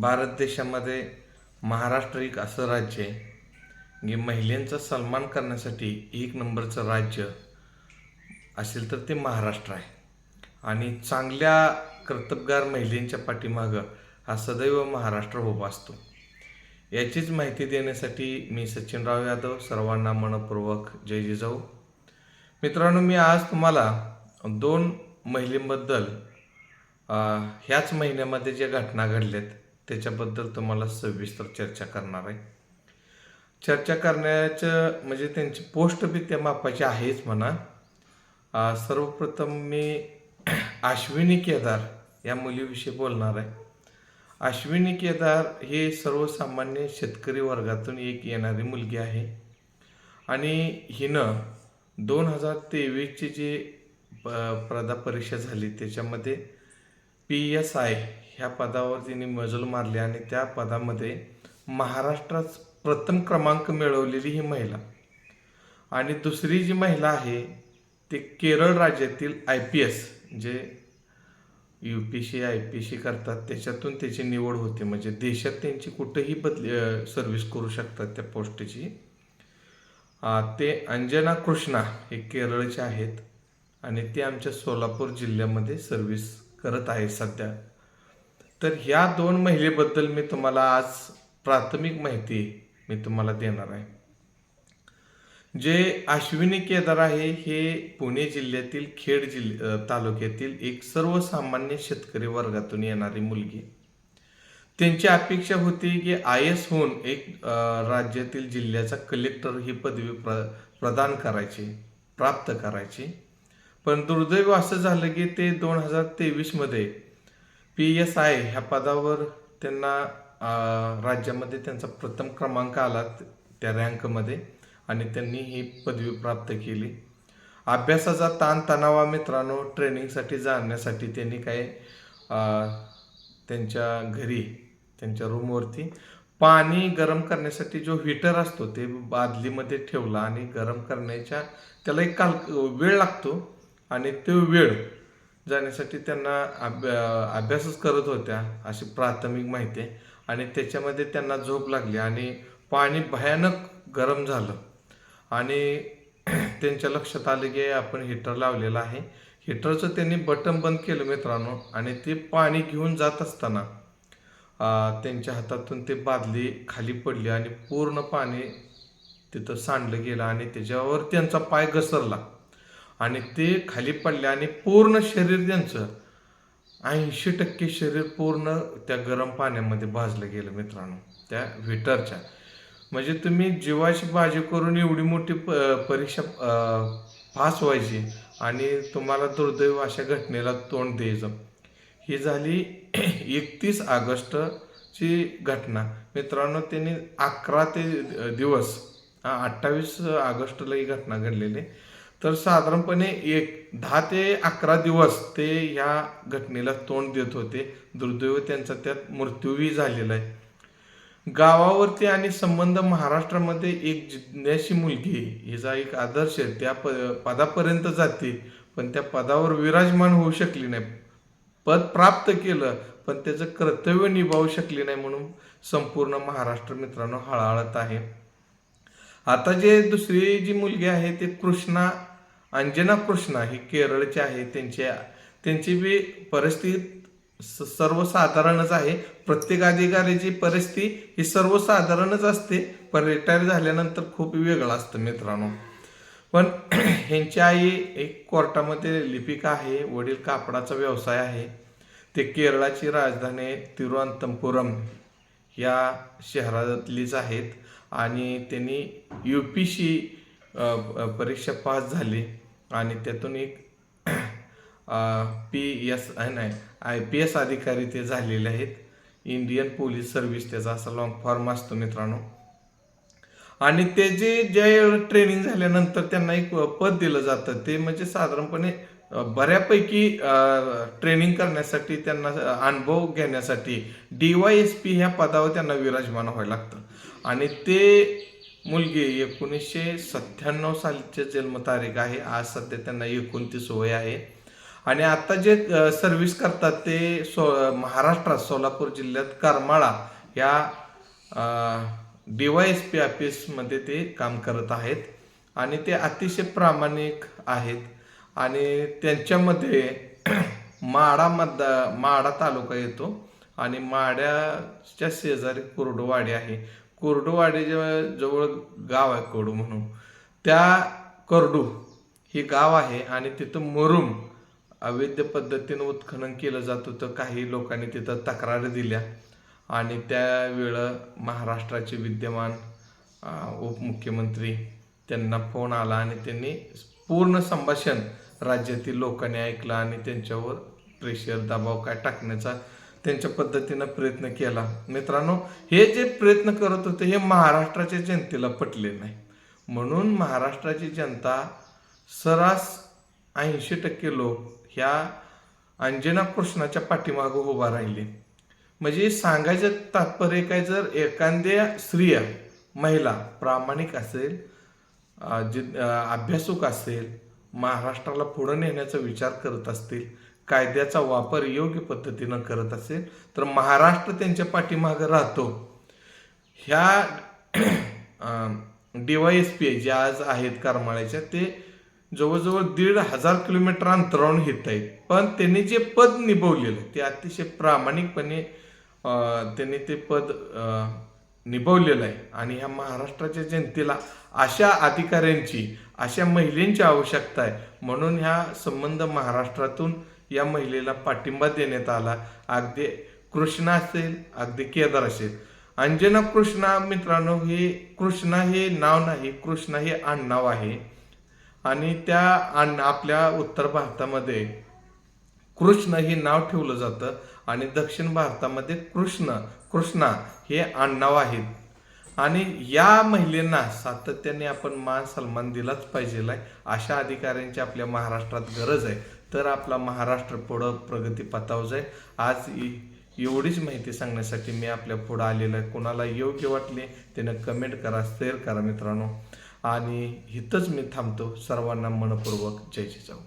भारत देशामध्ये महाराष्ट्र एक असं राज्य आहे की महिलांचा सन्मान करण्यासाठी एक नंबरचं राज्य असेल तर ते महाराष्ट्र आहे. आणि चांगल्या कर्तबगार महिलांच्या पाठीमागं हा सदैव महाराष्ट्र उभा असतो. याचीच माहिती देण्यासाठी मी सचिनराव यादव सर्वांना मनपूर्वक जय जिजाऊ. मित्रांनो मी आज तुम्हाला दोन महिलेबद्दल ह्याच महिन्यामध्ये ज्या घटना घडल्यात त्याच्याबद्दल तुम्हाला सविस्तर चर्चा करणार आहे. चर्चा करण्याचं म्हणजे त्यांची पोस्ट बी त्या मापाची आहेच म्हणा. सर्वप्रथम मी अश्विनी केदार या मुलीविषयी बोलणार आहे. अश्विनी केदार हे सर्वसामान्य शेतकरी वर्गातून एक येणारी मुलगी आहे. आणि हिनं दोन हजार तेवीसची जी प परीक्षा झाली त्याच्यामध्ये पी एस आय ह्या पदावर तिने मजल मारली आणि त्या पदामध्ये महाराष्ट्रात प्रथम क्रमांक मिळवलेली ही महिला. आणि दुसरी जी महिला आहे ते केरळ राज्यातील आय पी एस जे U P C I P C करतात त्याच्यातून त्याची निवड होते. म्हणजे देशात त्यांची कुठेही बदली सर्व्हिस करू शकतात त्या पोस्टची. ते अंजना कृष्णा हे केरळचे आहेत आणि ते आमच्या सोलापूर जिल्ह्यामध्ये सर्व्हिस करत आहे सध्या. तर ह्या दोन महिलेबद्दल मी तुम्हाला आज प्राथमिक माहिती मी तुम्हाला देणार आहे. जे अश्विनी केदार आहे हे पुणे जिल्ह्यातील खेड जिल्ह तालुक्यातील एक सर्वसामान्य शेतकरी वर्गातून येणारी मुलगी. त्यांची अपेक्षा होती की आय एस होऊन एक राज्यातील जिल्ह्याचा कलेक्टर ही पदवी प्र प्रदान करायची प्राप्त करायची. पण दुर्दैव असं झालं की ते दोन हजार तेवीसमध्ये पी एस आय ह्या पदावर त्यांना राज्यामध्ये त्यांचा प्रथम क्रमांक आला त्या रँकमध्ये आणि त्यांनी ही पदवी प्राप्त केली. अभ्यासाचा ताणतणावा मित्रांनो ट्रेनिंगसाठी जाण्यासाठी त्यांनी काय त्यांच्या घरी त्यांच्या रूमवरती पाणी गरम करण्यासाठी जो हीटर असतो ते बादलीमध्ये ठेवला आणि गरम करण्याच्या त्याला एक काल वेळ लागतो. आणि तो वेळ जाण्यासाठी त्यांना अभ्या अभ्यासच करत होत्या अशी प्राथमिक माहिती. आहे आणि त्याच्यामध्ये त्यांना झोप लागली आणि पाणी भयानक गरम झालं. आणि त्यांच्या लक्षात आलं की आपण हीटर लावलेलं आहे. हीटरचं त्यांनी बटन बंद केलं मित्रांनो आणि ते पाणी घेऊन जात असताना त्यांच्या हातातून ते बादली खाली पडली आणि पूर्ण पाणी तिथं सांडलं गेलं आणि त्याच्यावर त्यांचा पाय घसरला. आणि ते खाली पडले आणि पूर्ण शरीर त्यांचं ऐंशी टक्के शरीर पूर्ण त्या गरम पाण्यामध्ये भाजलं गेलं मित्रांनो त्या व्हिटरच्या म्हणजे तुम्ही जीवाची बाजी करून एवढी मोठी प परीक्षा पास व्हायची आणि तुम्हाला दुर्दैव अशा घटनेला तोंड द्यायचं. ही झाली एकतीस ऑगस्टची घटना. मित्रांनो त्यांनी अकरा ते दिवस अठ्ठावीस ऑगस्टला ही घटना घडलेली. तर साधारणपणे एक दहा ते अकरा दिवस ते ह्या घटनेला तोंड देत होते. दुर्दैव त्यांचा त्यात मृत्यूही झालेला आहे. गावावरती आणि संबंध महाराष्ट्रामध्ये एक जिज्ञाशी मुलगी हिचा एक आदर्श आहे. त्या प पदापर्यंत जाते पण त्या पदावर विराजमान होऊ शकली नाही. पद प्राप्त केलं पण त्याचं कर्तव्य निभावू शकली नाही म्हणून संपूर्ण महाराष्ट्र मित्रांनो हळहळत आहे. आता जे दुसरी जी मुलगी आहे ते कृष्णा अंजना कृष्णा ही केरळची आहे. त्यांच्या त्यांची बी परिस्थिती स- सर्वसाधारणच आहे. प्रत्येक अधिकाऱ्याची परिस्थिती ही सर्वसाधारणच असते पण रिटायर झाल्यानंतर खूप वेगळं असतं मित्रांनो. पण ह्यांची आई एक कोर्टामध्ये लिपिका आहे वडील कापडाचा व्यवसाय आहे. ते केरळाची राजधानी तिरुअनंतपुरम या शहरातलीच आहेत आणि त्यांनी यू पी सी परीक्षा पास झाली. आणि त्यातून एक पी एस नाही आय पी एस अधिकारी ते झालेले आहेत. इंडियन पोलीस सर्व्हिस त्याचा असा लॉंग फॉर्म असतो मित्रांनो. आणि ते जे जे ट्रेनिंग झाल्यानंतर त्यांना एक पद दिलं जातं ते म्हणजे साधारणपणे बऱ्यापैकी ट्रेनिंग करण्यासाठी त्यांना अनुभव घेण्यासाठी डी वाय एस पी ह्या पदावर त्यांना विराजमान व्हायला लागतं. आणि ते मुलगी एकोणीसशे सत्त्याण्णव सालची जन्मतारीख आहे. आज सध्या त्यांना एकोणतीस वय आहे. आणि आता जे सर्व्हिस करतात ते सो महाराष्ट्रात सोलापूर जिल्ह्यात करमाळा या डी वाय एस पी ऑफिसमध्ये ते काम करत आहेत. आणि ते अतिशय प्रामाणिक आहेत. आणि त्यांच्यामध्ये माडा मतदा माडा तालुका येतो. आणि माड्याच्या शेजारी कुरडवाडी आहे. कोरडूवाडीच्या जवळ गाव आहे कोडू म्हणून. त्या करडू हे गाव आहे आणि तिथं मुरुम अवैध पद्धतीनं उत्खनन केलं जात होतं. काही लोकांनी तिथं तक्रारी दिल्या आणि त्यावेळं महाराष्ट्राचे विद्यमान उपमुख्यमंत्री त्यांना फोन आला आणि त्यांनी पूर्ण संभाषण राज्यातील लोकांनी ऐकलं आणि त्यांच्यावर प्रेशर दबाव काय टाकण्याचा त्यांच्या पद्धतीनं प्रयत्न केला. मित्रांनो हे जे प्रयत्न करत होते हे महाराष्ट्राच्या जनतेला पटले नाही. म्हणून महाराष्ट्राची जनता सरास ऐंशी टक्के लोक ह्या अंजना कृष्णाच्या पाठीमागं उभा राहिले. म्हणजे सांगायचं तात्पर्य काय जर एखाद्या स्त्रिया महिला प्रामाणिक असेल जि जे अभ्यासूक असेल महाराष्ट्राला पुढं नेण्याचा विचार करत असतील कायद्याचा वापर योग्य पद्धतीनं करत असेल तर महाराष्ट्र त्यांच्या पाठीमागं राहतो. ह्या डी वाय एस पी जे आज आहेत करमाळ्याच्या ते जवळजवळ दीड हजार किलोमीटर अंतरावरून येत आहेत. पण त्यांनी जे पद निभवलेलं ते अतिशय प्रामाणिकपणे त्यांनी ते पद निभवलेलं आहे. आणि ह्या महाराष्ट्राच्या जनतेला अशा अधिकाऱ्यांची अशा महिलेंची आवश्यकता आहे. म्हणून ह्या संबंध महाराष्ट्रातून या महिलेला पाठिंबा देण्यात आला. अगदी कृष्णा असेल अगदी केदार असेल. अंजना कृष्णा मित्रांनो हे कृष्णा हे नाव नाही कृष्णा हे आडनाव आहे. आणि त्या आण आपल्या उत्तर भारतामध्ये कृष्ण हे नाव ठेवलं जातं आणि दक्षिण भारतामध्ये कृष्ण कृष्णा हे आडनाव आहेत. आणि या महिलेंना सातत्याने आपण मान सन्मान दिलाच पाहिजे आहे अशा अधिकाऱ्यांची आपल्या महाराष्ट्रात गरज आहे. तर आपला महाराष्ट्र पुढं प्रगतीपथावर जाईल. आज इ- एवढीच माहिती सांगण्यासाठी मी आपल्या पुढं आलेलं आहे. कोणाला योग्य वाटले त्यानं कमेंट करा शेअर करा मित्रांनो. आणि इथंच मी थांबतो. सर्वांना मनपूर्वक जय जाऊ